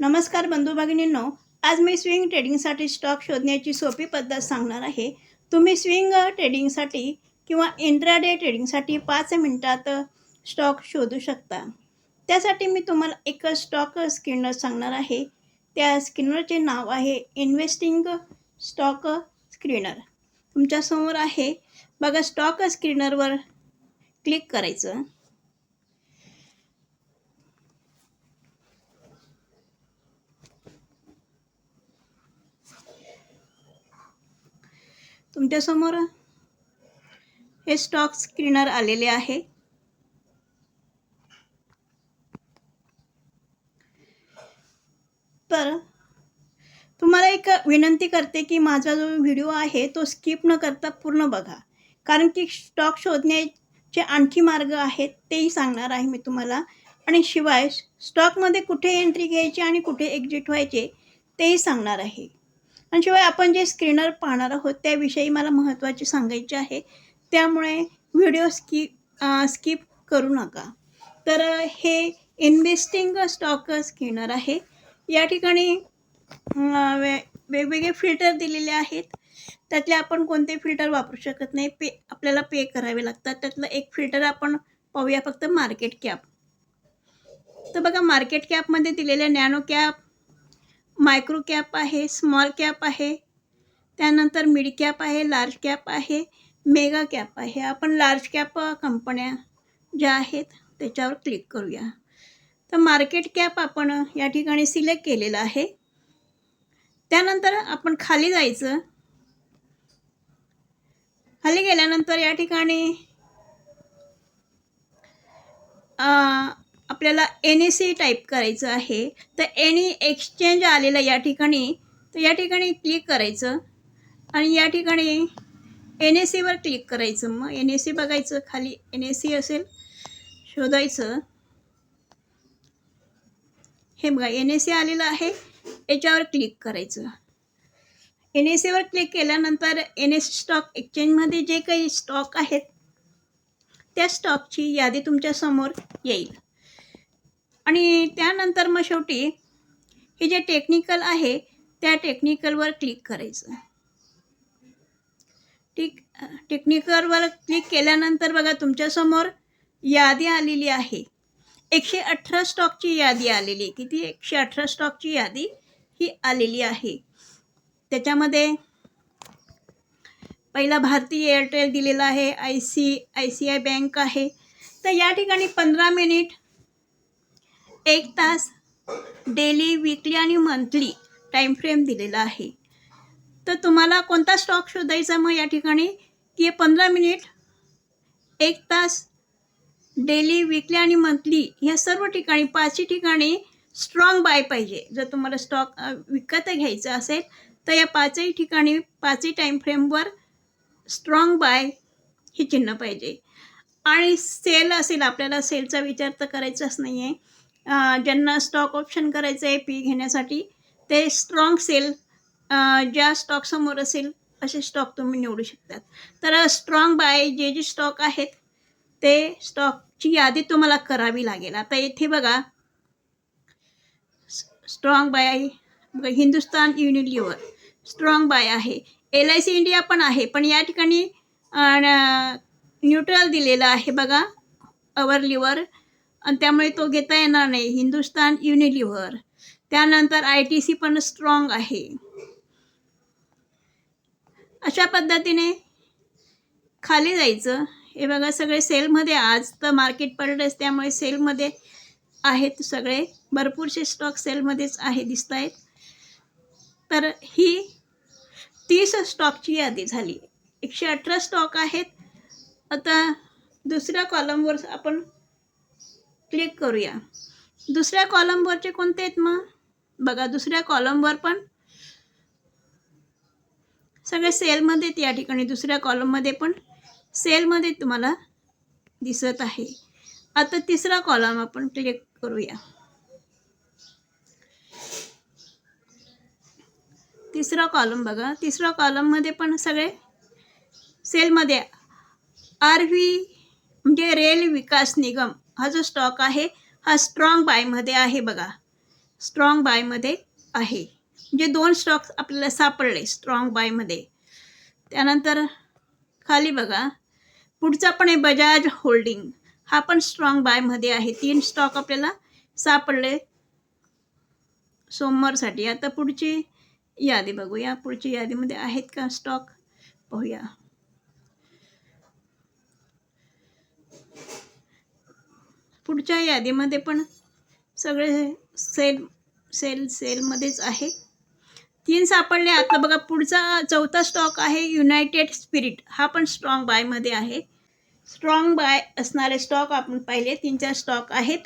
नमस्कार बंधू भगिनींनो आज मी स्विंग ट्रेडिंगसाठी स्टॉक शोधण्याची सोपी पद्धत सांगणार आहे. तुम्ही स्विंग ट्रेडिंगसाठी किंवा इंट्राडे ट्रेडिंगसाठी पाच मिनटात स्टॉक शोधू शकता. त्यासाठी मी तुम्हाला एक स्टॉक स्किनर सांगणार आहे. त्या स्किनरचे नाव आहे इन्व्हेस्टिंग स्टॉक स्क्रीनर तुमच्यासमोर आहे. बघा स्टॉक स्क्रीनरवर क्लिक करायचं. तुमच्यासमोर हे स्टॉक स्क्रीनर आलेले आहे. तर तुम्हाला एक विनंती करते की माझा जो व्हिडिओ आहे तो स्किप न करता पूर्ण बघा. कारण की स्टॉक शोधण्याचे आणखी मार्ग आहेत तेही सांगणार आहे मी तुम्हाला. आणि शिवाय स्टॉकमध्ये कुठे एंट्री घ्यायची आणि कुठे एक्झिट व्हायचे तेही सांगणार आहे. आणि शिवाय आपण जे स्क्रीनवर पाहणार आहोत त्याविषयी मला महत्त्वाचे सांगायचे आहे. त्यामुळे व्हिडिओ स्की स्किप करू नका. तर हे इन्व्हेस्टिंग स्टॉक स्क्रीनर आहे. या ठिकाणी वे वेगवेगळे फिल्टर दिलेले आहेत. त्यातले आपण कोणते फिल्टर वापरू शकत नाही. पे आपल्याला पे करावे लागतात. त्यातलं एक फिल्टर आपण पाहूया फक्त मार्केट कॅप तर बघा मार्केट कॅपमध्ये दिलेल्या नॅनो कॅप मायक्रो कॅप आहे स्मॉल कॅप आहे त्यानंतर मिड कॅप आहे लार्ज कॅप आहे मेगा कॅप आहे. आपण लार्ज कॅप कंपन्या ज्या आहेत त्याच्यावर क्लिक करूया. तर मार्केट कॅप आपण या ठिकाणी सिलेक्ट केलेलं आहे. त्यानंतर आपण खाली जायचं. खाली गेल्यानंतर या ठिकाणी आपल्याला एन ए सी टाईप करायचं आहे. तर एनी एक्सचेंज आलेलं या ठिकाणी तर या ठिकाणी क्लिक करायचं. आणि या ठिकाणी एन ए सीवर क्लिक करायचं. मग एन ए सी बघायचं खाली एन ए सी असेल शोधायचं. हे बघा एन ए सी आलेलं आहे याच्यावर क्लिक करायचं. एन ए सीवर क्लिक केल्यानंतर एन एस स्टॉक एक्सचेंजमध्ये जे काही स्टॉक आहेत त्या स्टॉकची यादी तुमच्यासमोर येईल. आणि त्यानंतर मग शेवटी हे जे टेक्निकल आहे त्या टेक्निकलवर क्लिक करायचं. टिक टेक्निकलवर क्लिक केल्यानंतर बघा तुमच्यासमोर यादी आलेली आहे. एकशे अठरा स्टॉकची यादी आलेली आहे. किती? एकशे अठरा स्टॉकची यादी ही आलेली आहे. त्याच्यामध्ये पहिला भारतीय एअरटेल दिलेला आहे I C I C I bank आहे. तर या ठिकाणी पंधरा मिनिट एक तास डेली विकली आणि मंथली टाईम फ्रेम दिलेला आहे. तर तुम्हाला कोणता स्टॉक शोधायचा मग या ठिकाणी? की पंधरा मिनिट एक तास डेली विकली आणि मंथली ह्या सर्व ठिकाणी पाचही ठिकाणी स्ट्रॉंग बाय पाहिजे. जर तुम्हाला स्टॉक विकत घ्यायचं असेल तर या पाचही ठिकाणी पाचही टाईम फ्रेमवर स्ट्रॉंग बाय हे चिन्ह पाहिजे. आणि सेल असेल आपल्याला सेलचा विचार तर करायचाच नाही आहे ज्यांना स्टॉक ऑप्शन करायचं आहे पी घेण्यासाठी ते स्ट्रॉंग सेल ज्या स्टॉकसमोर असेल असे स्टॉक तुम्ही निवडू शकतात. तर स्ट्रॉंग बाय जे जे स्टॉक आहेत ते स्टॉकची यादी तुम्हाला करावी लागेल. आता येथे बघा स्ट्रॉंग बाय आहे. हिंदुस्तान युनिलिव्हर स्ट्रॉंग बाय आहे. एल आय सी इंडिया पण आहे पण या ठिकाणी न्यूट्रल दिलेलं आहे बघा अवर लिव्हर आणि त्यामुळे तो घेता येणार नाही. हिंदुस्तान युनिलिव्हर. त्यानंतर आय टी सी पण स्ट्रॉंग आहे. अशा पद्धतीने खाली जायचं. हे बघा सगळे सेलमध्ये आज तर मार्केट पडलंच. त्यामुळे सेलमध्ये आहेत सगळे. भरपूरसे स्टॉक सेलमध्येच आहे दिसत आहेत तर ही तीस स्टॉकची यादी झाली. एकशे अठरा स्टॉक आहेत. आता दुसऱ्या कॉलमवर आपण क्लिक करूया. दुसऱ्या कॉलमवरचे कोणते आहेत मग? बघा दुसऱ्या कॉलमवर पण सगळे सेलमध्ये या ठिकाणी. दुसऱ्या कॉलममध्ये पण सेलमध्ये तुम्हाला दिसत आहे. आता तिसरा कॉलम आपण क्लिक करूया. तिसरा कॉलम बघा. तिसरा कॉलममध्ये पण सगळे सेलमध्ये आर व्ही म्हणजे रेल विकास निगम. हा जो स्टॉक आहे हा स्ट्रॉंग बायमध्ये आहे बघा. स्ट्रॉंग बायमध्ये आहे. म्हणजे दोन स्टॉक्स आपल्याला सापडले स्ट्रॉंग बायमध्ये त्यानंतर खाली बघा. पुढचा पण आहे बजाज होल्डिंग हा पण स्ट्रॉंग बायमध्ये आहे. तीन स्टॉक आपल्याला सापडले सोमवारसाठी. आता पुढची यादी बघूया. पुढची यादीमध्ये आहेत का स्टॉक पाहूया. पुढच्या यादीमध्ये पण सगळे सेल सेल सेलमध्येच आहे. तीन सापडले. आता बघा पुढचा चौथा स्टॉक आहे युनायटेड स्पिरिट हा पण स्ट्रॉंग बायमध्ये आहे. स्ट्रॉंग बाय असणारे स्टॉक आपण पाहिले. तीन चार स्टॉक आहेत.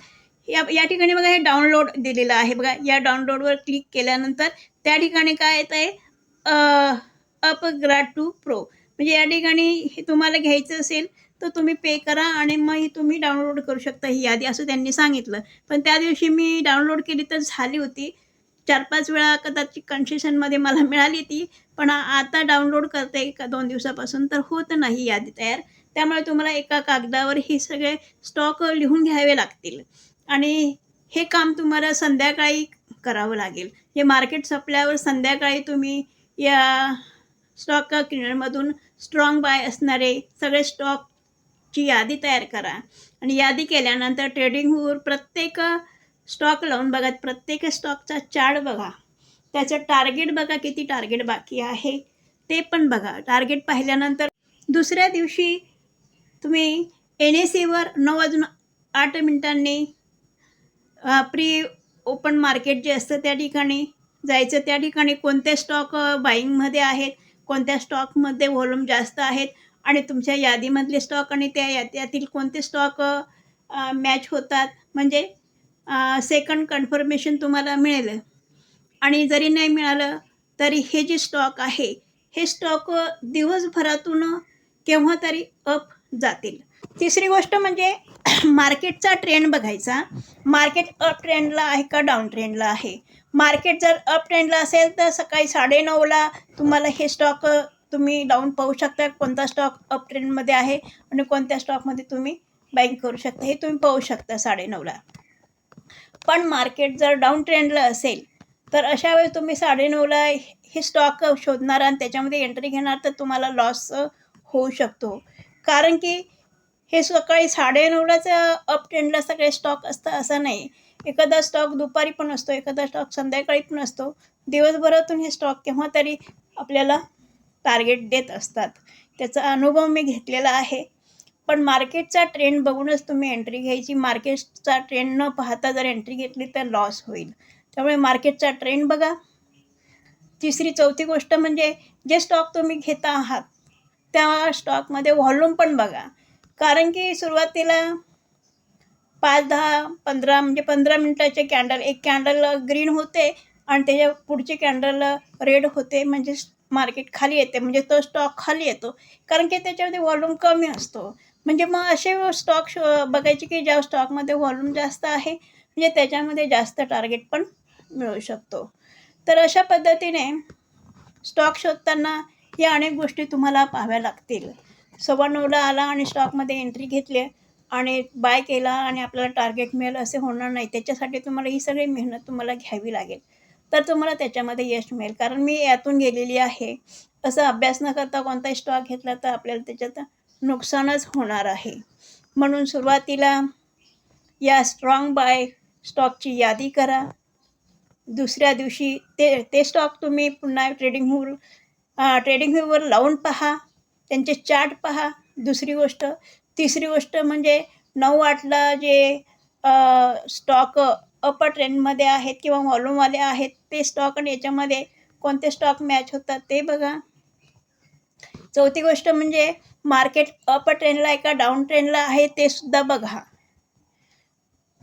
या या ठिकाणी बघा हे डाउनलोड दिलेलं आहे. बघा या डाउनलोडवर क्लिक केल्यानंतर त्या ठिकाणी काय येत आहे? अपग्राड टू प्रो म्हणजे या ठिकाणी हे तुम्हाला घ्यायचं असेल तर तुम्ही पे करा आणि मग तुम्ही डाउनलोड करू शकता ही यादी असं त्यांनी सांगितलं. पण त्या दिवशी मी डाउनलोड केली तर झाली होती. चार पाच वेळा कदाचित कन्सेशनमध्ये मला मिळाली ती पण आता डाउनलोड करते एका दोन दिवसापासून तर होत नाही यादी तयार. त्यामुळे तुम्हाला एका कागदावर हे सगळे स्टॉक लिहून घ्यावे लागतील. आणि हे काम तुम्हाला संध्याकाळी करावं लागेल. हे मार्केट संपल्यावर संध्याकाळी तुम्ही या स्टॉक क्लिनरमधून स्ट्रॉंग बाय असणारे सगळे स्टॉक ची यादी तयार करा. आणि यादी केल्यानंतर ट्रेडिंगवर प्रत्येक स्टॉक लावून बघा. प्रत्येक स्टॉकचा चार्ट बघा. त्याचं टार्गेट बघा किती टार्गेट बाकी आहे. ते पण बघा. टार्गेट पाहिल्यानंतर दुसऱ्या दिवशी तुम्ही एन एस सीवर नऊ वाजून आठ मिनिटांनी प्री ओपन मार्केट जे असतं त्या ठिकाणी जायचं. त्या ठिकाणी कोणते स्टॉक बाईंगमध्ये आहेत? कोणत्या स्टॉकमध्ये व्हॉल्यूम जास्त आहेत? आणि तुमच्या यादीमधले स्टॉक आणि त्या यादीतील कोणते स्टॉक मॅच होतात? म्हणजे सेकंड कन्फर्मेशन तुम्हाला मिळेल. आणि जरी नाही मिळालं तरी हे जे स्टॉक आहे हे स्टॉक दिवसभरातून केव्हा तरी अप जातील. तिसरी गोष्ट म्हणजे मार्केटचा ट्रेंड बघायचा. मार्केट अप ट्रेंडला आहे का डाऊन ट्रेंडला आहे? मार्केट जर अप ट्रेंडला असेल तर सकाळी साडेनऊला तुम्हाला हे स्टॉक तुम्ही डाऊन पाहू शकता कोणता स्टॉक अप ट्रेंडमध्ये आहे आणि कोणत्या स्टॉकमध्ये तुम्ही बाईंग करू शकता हे तुम्ही पाहू शकता साडेनऊला पण मार्केट जर डाऊन ट्रेंडला असेल तर अशा वेळेस तुम्ही साडेनऊला हे स्टॉक शोधणार आणि त्याच्यामध्ये एंट्री घेणार तर तुम्हाला लॉस होऊ शकतो. कारण की हे सकाळी साडेनऊलाच अप ट्रेंडला सगळे स्टॉक असतं असं नाही. एखादा स्टॉक दुपारी पण असतो एखादा स्टॉक संध्याकाळी पण असतो. दिवसभरातून हे स्टॉक केव्हा तरी आपल्याला टार्गेट देत असतात. त्याचा अनुभव मी घेतलेला आहे. पण मार्केटचा ट्रेंड बघूनच तुम्ही एंट्री घ्यायची मार्केटचा ट्रेंड न पाहता जर एंट्री घेतली तर लॉस होईल. त्यामुळे मार्केटचा ट्रेंड बघा. तिसरी चौथी गोष्ट म्हणजे जे स्टॉक तुम्ही घेता आहात त्या स्टॉकमध्ये व्हॉल्यूम पण बघा. कारण की सुरुवातीला पाच दहा पंधरा म्हणजे पंधरा मिनटाचे कॅन्डल एक कॅन्डल ग्रीन होते आणि त्याच्या पुढचे कॅन्डल रेड होते. म्हणजे मार्केट खाली येते म्हणजे तो स्टॉक खाली येतो. कारण की त्याच्यामध्ये व्हॉल्यूम कमी असतो. म्हणजे मग असे स्टॉक शो बघायचे की ज्या स्टॉकमध्ये व्हॉल्यूम जास्त आहे म्हणजे त्याच्यामध्ये जास्त टार्गेट पण मिळू शकतो. तर अशा पद्धतीने स्टॉक शोधताना या अनेक गोष्टी तुम्हाला पाहाव्या लागतील. सव्वा नऊला आला आणि स्टॉकमध्ये एंट्री घेतली आणि बाय केला आणि आपल्याला टार्गेट मिळेल असे होणार नाही. त्याच्यासाठी तुम्हाला ही सगळी मेहनत तुम्हाला घ्यावी लागेल. तर तुम्हाला त्याच्यामध्ये यश मिळेल. कारण मी यातून गेलेली आहे. असं अभ्यास न करता कोणताही स्टॉक घेतला तर आपल्याला त्याच्यात नुकसानच होणार आहे. म्हणून सुरुवातीला या स्ट्रॉंग बाय स्टॉकची यादी करा. दुसऱ्या दिवशी ते ते स्टॉक तुम्ही पुन्हा ट्रेडिंग व्ह्यूवर ट्रेडिंग व्ह्यूवर लावून पहा. त्यांचे चार्ट पहा. दुसरी गोष्ट तिसरी गोष्ट म्हणजे नऊ आठला जे स्टॉक अपर ट्रेंडमध्ये आहेत किंवा व्हॉल्यूमवाले आहेत ते स्टॉक आणि याच्यामध्ये कोणते स्टॉक मॅच होतात ते बघा. चौथी गोष्ट म्हणजे मार्केट अपर ट्रेंडला आहे का डाऊन ट्रेंडला आहे ते सुद्धा बघा.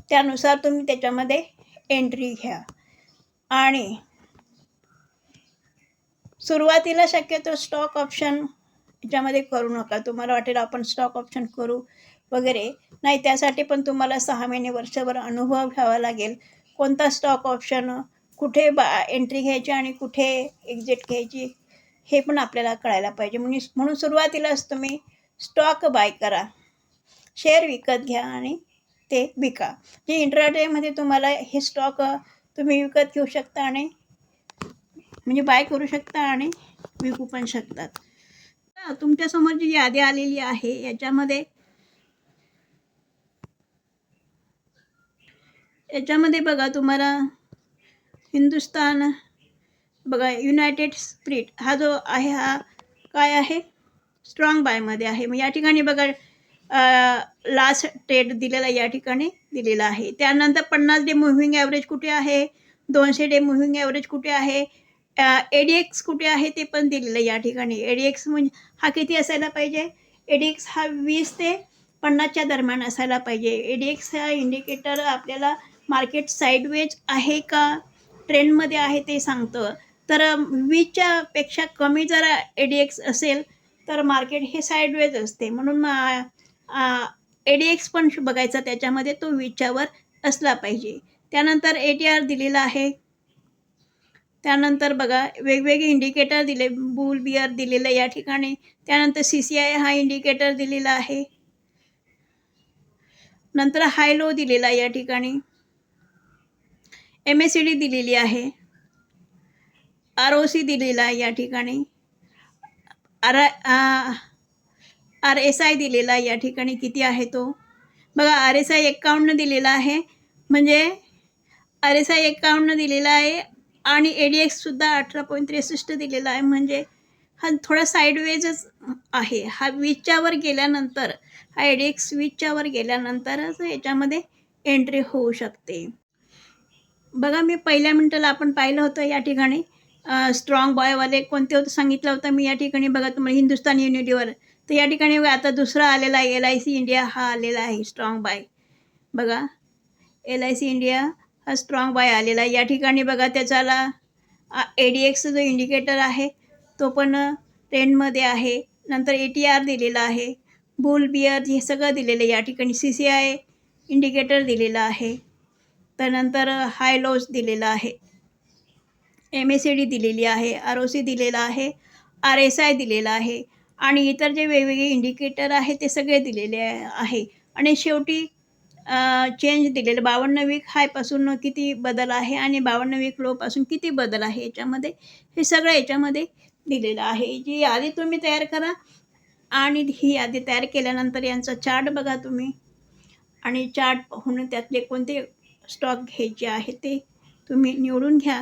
त्यानुसार तुम्ही त्याच्यामध्ये एंट्री घ्या. आणि सुरुवातीला शक्यतो स्टॉक ऑप्शन याच्यामध्ये करू नका. तुम्हाला वाटेल आपण स्टॉक ऑप्शन करू. वगैरे. नाही त्यासाठी पण तुम्हाला सहा महिने वर्षभर अनुभव घ्यावा लागेल. कोणता स्टॉक ऑप्शन कुठे बा एंट्री घ्यायची आणि कुठे एक्झिट घ्यायची हे पण आपल्याला कळायला पाहिजे. म्हणून म्हणून सुरुवातीलाच तुम्ही स्टॉक बाय करा. शेअर विकत घ्या आणि ते विका. जे इंट्राडेमध्ये तुम्हाला हे स्टॉक तुम्ही विकत घेऊ शकता आणि म्हणजे बाय करू शकता आणि विकू पण शकतात. तुमच्यासमोर जी यादी आलेली आहे याच्यामध्ये याच्यामध्ये बघा तुम्हाला हिंदुस्तान बघा युनायटेड स्प्रिट हा जो आहे हा काय आहे? स्ट्रॉंग बायमध्ये आहे. मग या ठिकाणी बघा लास्ट ट्रेड दिलेला या ठिकाणी दिलेला आहे. त्यानंतर पन्नास डे मुव्हिंग ॲव्हरेज कुठे आहे? दोनशे डे मुव्हिंग ॲव्हरेज कुठे आहे? एडीएक्स कुठे आहे ते पण दिलेलं या ठिकाणी. एडीएक्स म्हणजे हा किती असायला पाहिजे? एडीएक्स हा वीस ते पन्नासच्या दरम्यान असायला पाहिजे. एडीएक्स हा इंडिकेटर आपल्याला मार्केट साईडवेज आहे का? ट्रेंडमध्ये आहे ते सांगतं. तर वीसच्या पेक्षा कमी जर एडीएक्स असेल तर मार्केट हे साईडवेज असते. म्हणून एडीएक्स पण बघायचा त्याच्यामध्ये तो वीसच्यावर असला पाहिजे. त्यानंतर ए टी आर दिलेला आहे. त्यानंतर बघा वेगवेगळे इंडिकेटर दिले बुल बियर दिलेलं या ठिकाणी. त्यानंतर सी सी आय हा इंडिकेटर दिलेला आहे. नंतर हाय लो दिलेला या ठिकाणी. एम एस सी डी दिलेली आहे. आर ओ सी दिलेला आहे या ठिकाणी. आर आर एस आय दिलेला आहे या ठिकाणी. किती आहे तो? बघा आर एस आय एकावन्न दिलेला आहे. म्हणजे आर एस आय एकावन्न दिलेला आहे आणि ए डी एक्ससुद्धा अठरा पॉईंट त्रेसष्ट दिलेला आहे. म्हणजे हा थोडा साईडवेजच आहे. हा विचच्यावर गेल्यानंतर हा ए डी एक्स वीसच्यावर गेल्यानंतरच याच्यामध्ये एंट्री होऊ शकते. बघा मी पहिल्या मिनटाला आपण पाहिलं होतं या ठिकाणी स्ट्रॉंग बॉयवाले कोणते होतं सांगितलं होतं मी या ठिकाणी बघा तुम्हाला म्हणजे हिंदुस्तान युनिटीवर. तर या ठिकाणी बघा आता दुसरा आलेला आहे एल आय सी इंडिया हा आलेला आहे स्ट्रॉंग बाय बघा एल आय सी इंडिया हा स्ट्रॉंग बाय आलेला आहे. या ठिकाणी बघा त्याच्याला ए डी एक्सचा जो इंडिकेटर आहे तो पण ट्रेंडमध्ये आहे. नंतर ए टी आर दिलेला आहे. बुल बियर हे सगळं दिलेलं आहे. या ठिकाणी सी सी आय इंडिकेटर दिलेलं आहे. त्यानंतर हाय लोज दिलेला आहे. एम एस सी डी दिलेली आहे आर ओ सी दिलेला आहे आर एस आय दिलेला आहे आणि इतर जे वेगवेगळे इंडिकेटर आहे ते सगळे दिलेले आहे. आणि शेवटी चेंज दिलेलं बावन्न वीक हायपासून किती बदल आहे आणि बावन्न वीक लोपासून किती बदल आहे याच्यामध्ये हे सगळं याच्यामध्ये दिलेलं आहे. जी यादी तुम्ही तयार करा आणि ही यादी तयार केल्यानंतर यांचा चार्ट बघा तुम्ही. आणि चार्ट पाहून त्यातले कोणते स्टॉक घ्यायचे आहे ते तुम्ही निवडून घ्या.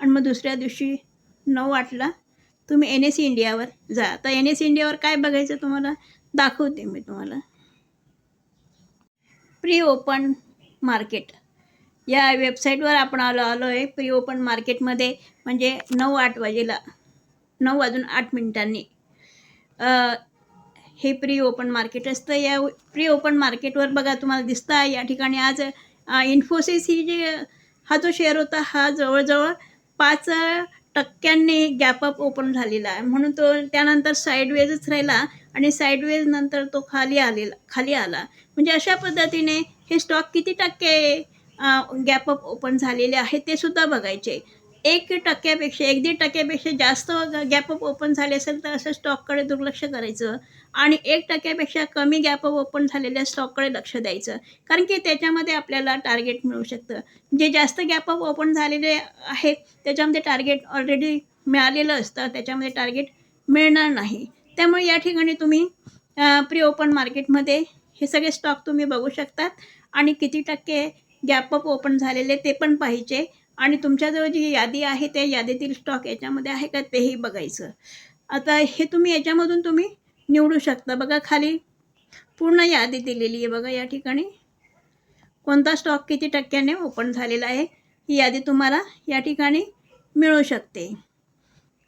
आणि मग दुसऱ्या दिवशी नऊ आठला तुम्ही एन एस इंडियावर जा. आता एन एस इंडियावर काय बघायचं तुम्हाला? दाखवते मी तुम्हाला. प्री ओपन मार्केट या वेबसाईटवर आपण आलो आलो आहे प्री ओपन मार्केटमध्ये म्हणजे नऊ आठ वाजेला नऊ वाजून आठ मिनिटांनी. हे प्री ओपन मार्केट असतं. या प्री ओपन मार्केटवर बघा तुम्हाला दिसतं. या ठिकाणी आज इन्फोसिस ही जी हा जो शेअर होता हा जवळजवळ पाच टक्क्यांनी गॅप अप ओपन झालेला आहे. म्हणून तो त्यानंतर साईडवेजच राहिला आणि साईडवेज नंतर तो खाली आलेला खाली आला. म्हणजे अशा पद्धतीने हे स्टॉक किती टक्के गॅप अप ओपन झालेले आहे ते सुद्धा बघायचे. एक टक्क्यापेक्षा एक दीड टक्क्यापेक्षा जास्त गॅपअप ओपन झाले असेल तर असं स्टॉककडे दुर्लक्ष करायचं. आणि एक टक्क्यापेक्षा कमी गॅपअप ओपन झालेल्या स्टॉककडे लक्ष द्यायचं. कारण की त्याच्यामध्ये आपल्याला टार्गेट मिळू शकतं. जे जास्त गॅपअप ओपन झालेले आहेत त्याच्यामध्ये टार्गेट ऑलरेडी मिळालेलं असतं त्याच्यामध्ये टार्गेट मिळणार नाही. त्यामुळे या ठिकाणी तुम्ही प्री ओपन मार्केटमध्ये हे सगळे स्टॉक तुम्ही बघू शकतात. आणि किती टक्के गॅपअप ओपन झालेले ते पण पाहिजे. आणि तुमच्याजवळ जी यादी आहे त्या यादीतील स्टॉक याच्यामध्ये आहे का तेही बघायचं. आता हे तुम्ही याच्यामधून तुम्ही निवडू शकता. बघा खाली पूर्ण यादी दिलेली आहे बघा या ठिकाणी. कोणता स्टॉक किती टक्क्याने ओपन झालेला आहे ही यादी तुम्हाला या ठिकाणी मिळू शकते.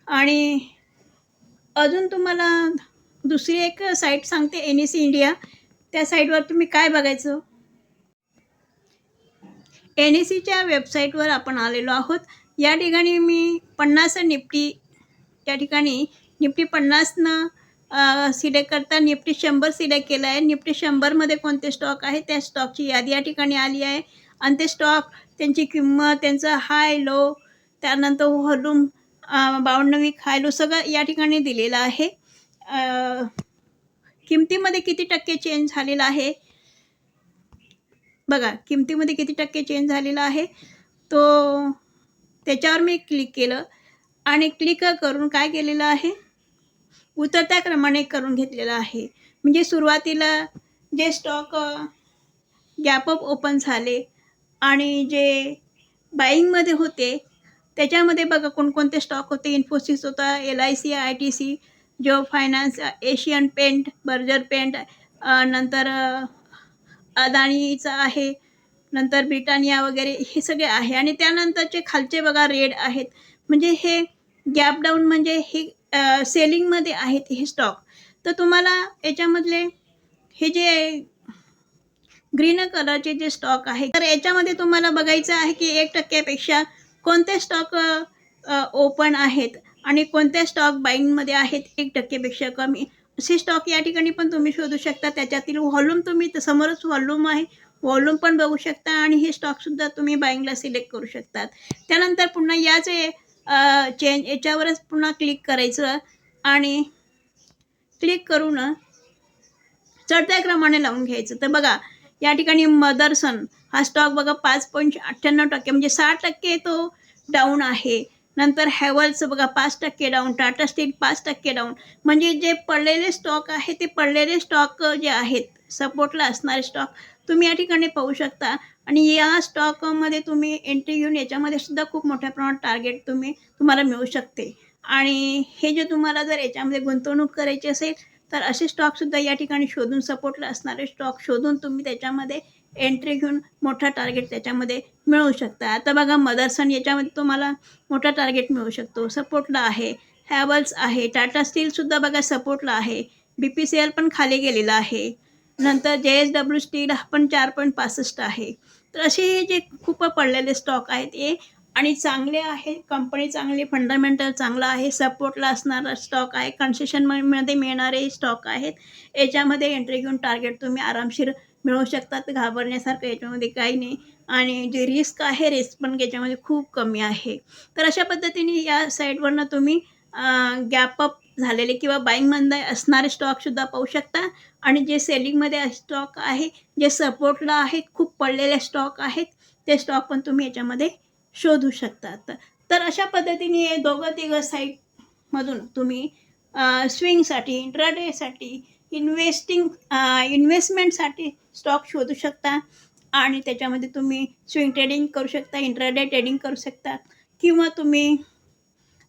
आणि अजून तुम्हाला दुसरी एक साईट सांगते एन ई सी इंडिया त्या साईटवर तुम्ही काय बघायचं? एन ए सीच्या वेबसाईटवर आपण आलेलो आहोत. या ठिकाणी मी पन्नास निफ्टी त्या ठिकाणी निफ्टी पन्नासनं सिलेक्ट करता निफ्टी शंभर सिलेक्ट केलं आहे. निफ्टी शंभरमध्ये कोणते स्टॉक आहे? त्या स्टॉकची यादी या ठिकाणी आली आहे. आणि ते स्टॉक त्यांची किंमत त्यांचं हाय लो त्यानंतर व्हॉल्यूम बावन्न वीक हाय लो सगळं या ठिकाणी दिलेलं आहे. किमतीमध्ये किती टक्के चेंज झालेला आहे? बघा किमतीमध्ये किती टक्के चेंज झालेला आहे? तो त्याच्यावर मी क्लिक केलं आणि क्लिक करून काय केलेलं आहे? उतरत्या क्रमाने करून घेतलेलं आहे. म्हणजे सुरुवातीला जे स्टॉक गॅपअप ओपन झाले आणि जे बाईंगमध्ये होते त्याच्यामध्ये बघा कोणकोणते स्टॉक होते? इन्फोसिस होता L I C I T C जो finance Asian paint Berger paint नंतर अ, आहे नंतर ब्रिटानिया वगैरे हे सगळे आहे. आणि त्यानंतरचे खालचे बघा रेड आहेत. म्हणजे हे गॅप डाऊन म्हणजे हे सेलिंगमध्ये आहेत हे स्टॉक. तर तुम्हाला याच्यामधले हे जे ग्रीन कलरचे जे स्टॉक आहे तर याच्यामध्ये तुम्हाला बघायचं आहे की एक टक्क्यापेक्षा कोणते स्टॉक ओपन आहेत आणि कोणत्या स्टॉक बाईंगमध्ये आहेत एक टक्केपेक्षा कमी. असे स्टॉक या ठिकाणी पण तुम्ही शोधू शकता. त्याच्यातील व्हॉल्यूम तुम्ही समोरच व्हॉल्यूम आहे. व्हॉल्यूम पण बघू शकता आणि हे स्टॉकसुद्धा तुम्ही बाईंगला सिलेक्ट करू शकतात. त्यानंतर पुन्हा याच चेंज याच्यावरच पुन्हा क्लिक करायचं आणि क्लिक करून चढत्या क्रमाने लावून घ्यायचं. तर बघा या ठिकाणी मदरसन हा स्टॉक बघा पाच पॉईंट अठ्ठ्याण्णव टक्के म्हणजे सहा टक्के तो डाऊन आहे. नंतर हॅवल्स बघा पाच टक्के डाऊन टाटा स्टील पाच टक्के डाऊन म्हणजे जे पडलेले स्टॉक आहे ते पडलेले स्टॉक जे आहेत सपोर्टला असणारे स्टॉक तुम्ही या ठिकाणी पाहू शकता. आणि या स्टॉकमध्ये तुम्ही एंट्री घेऊन याच्यामध्ये सुद्धा खूप मोठ्या प्रमाणात टार्गेट तुम्ही तुम्हाला मिळू शकते. आणि हे जे तुम्हाला जर याच्यामध्ये गुंतवणूक करायची असेल तर असे स्टॉकसुद्धा या ठिकाणी शोधून सपोर्टला असणारे स्टॉक शोधून तुम्ही त्याच्यामध्ये एंट्री घेऊन मोठा टार्गेट त्याच्यामध्ये मिळवू शकता. आता बघा मदरसन याच्यामध्ये तुम्हाला मोठा टार्गेट मिळू शकतो. सपोर्टला आहे. हॅवल्स आहे. टाटा स्टीलसुद्धा बघा सपोर्टला आहे. बी पी सी एल पण खाली गेलेला आहे. नंतर जे एस डब्ल्यू स्टील हा पण चार पॉईंट पासष्ट आहे. तर असे हे जे खूप पडलेले स्टॉक आहेत हे आणि चांगले आहे. कंपनी चांगली फंडामेंटल चांगला आहे. सपोर्टला असणारा स्टॉक आहे. कन्सेशनमध्ये मिळणारे स्टॉक आहेत. याच्यामध्ये एंट्री घेऊन टार्गेट तुम्ही आरामशीर मिळवू शकतात. घाबरण्यासारखं याच्यामध्ये काही नाही. आणि जे रिस्क आहे रिस्क पण याच्यामध्ये खूप कमी आहे. तर अशा पद्धतीने या साईटवरनं तुम्ही गॅपअप झालेले किंवा बाईंगमध्ये असणारे स्टॉकसुद्धा पाहू शकता. आणि जे सेलिंगमध्ये स्टॉक आहे जे सपोर्टला आहेत खूप पडलेले स्टॉक आहेत ते स्टॉक पण तुम्ही याच्यामध्ये शोधू शकतात. तर अशा पद्धतीने हे दोघं तिघं साईटमधून तुम्ही स्विंगसाठी इंट्राडेसाठी इन्व्हेस्टिंग इन्व्हेस्टमेंटसाठी स्टॉक शोधू शकता आणि त्याच्यामध्ये तुम्ही स्विंग ट्रेडिंग करू शकता इंटरडे ट्रेडिंग करू शकता किंवा तुम्ही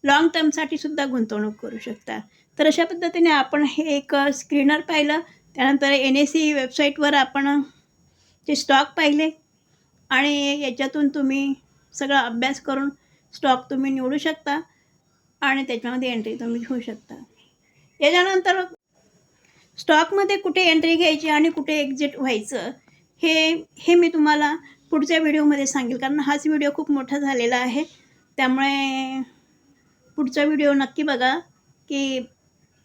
लॉंग टर्मसाठी सुद्धा गुंतवणूक करू शकता. तर अशा पद्धतीने आपण हे एक स्क्रीनर पाहिलं. त्यानंतर एन एस सी वेबसाईटवर आपण जे स्टॉक पाहिले आणि याच्यातून तुम्ही सगळा अभ्यास करून स्टॉक तुम्ही निवडू शकता आणि त्याच्यामध्ये एंट्री तुम्ही घेऊ शकता. याच्यानंतर स्टॉकमध्ये कुठे एंट्री घ्यायची आणि कुठे एक्झिट व्हायचं हे हे मी तुम्हाला पुढच्या व्हिडिओमध्ये सांगेल कारण हाच व्हिडिओ खूप मोठा झालेला आहे. त्यामुळे पुढचा व्हिडिओ नक्की बघा की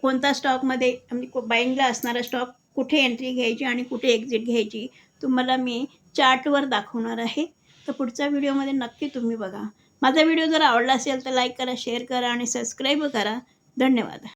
कोणता स्टॉकमध्ये म्हणजे बाईंगला असणारा स्टॉक कुठे एंट्री घ्यायची आणि कुठे एक्झिट घ्यायची तुम्हाला मी चार्टवर दाखवणार आहे. तर पुढच्या व्हिडिओमध्ये नक्की तुम्ही बघा. माझा व्हिडिओ जर आवडला असेल तर लाईक करा शेअर करा आणि सबस्क्राईब करा. धन्यवाद.